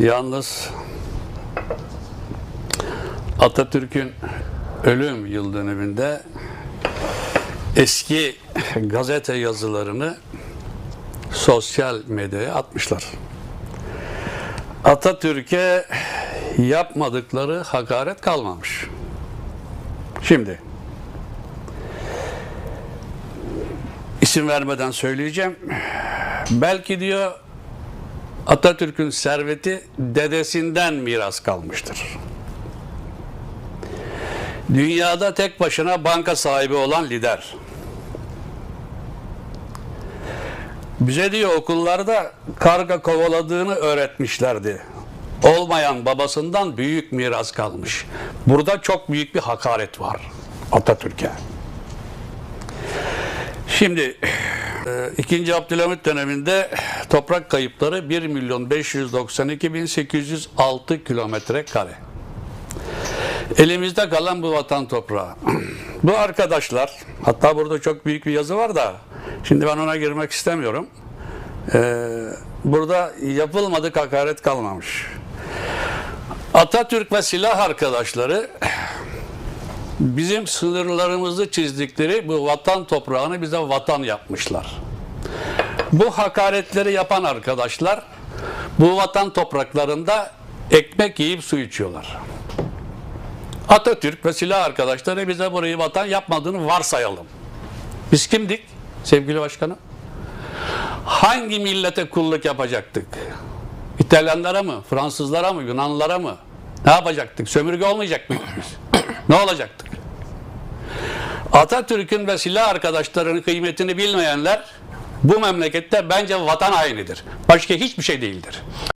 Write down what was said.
Yalnız Atatürk'ün ölüm yıl dönümünde eski gazete yazılarını sosyal medyaya atmışlar. Atatürk'e yapmadıkları hakaret kalmamış. Şimdi isim vermeden söyleyeceğim. Belki diyor Atatürk'ün serveti dedesinden miras kalmıştır. Dünyada tek başına banka sahibi olan lider. Bize diyor okullarda karga kovaladığını öğretmişlerdi. Olmayan babasından büyük miras kalmış. Burada çok büyük bir hakaret var Atatürk'e. Şimdi 2. Abdülhamit döneminde toprak kayıpları 1 milyon 592 bin 806 kilometre kare. Elimizde kalan bu vatan toprağı. bu arkadaşlar, hatta burada çok büyük bir yazı var da, şimdi ben ona girmek istemiyorum. Ee, burada yapılmadık hakaret kalmamış. Atatürk ve silah arkadaşları bizim sınırlarımızı çizdikleri bu vatan toprağını bize vatan yapmışlar. Bu hakaretleri yapan arkadaşlar bu vatan topraklarında ekmek yiyip su içiyorlar. Atatürk ve silah arkadaşları bize burayı vatan yapmadığını varsayalım. Biz kimdik sevgili başkanım? Hangi millete kulluk yapacaktık? İtalyanlara mı, Fransızlara mı, Yunanlılara mı? Ne yapacaktık? Sömürge olmayacak mıydık biz? ne olacaktık? Atatürk'ün ve silah arkadaşlarının kıymetini bilmeyenler bu memlekette bence vatan hainidir. Başka hiçbir şey değildir.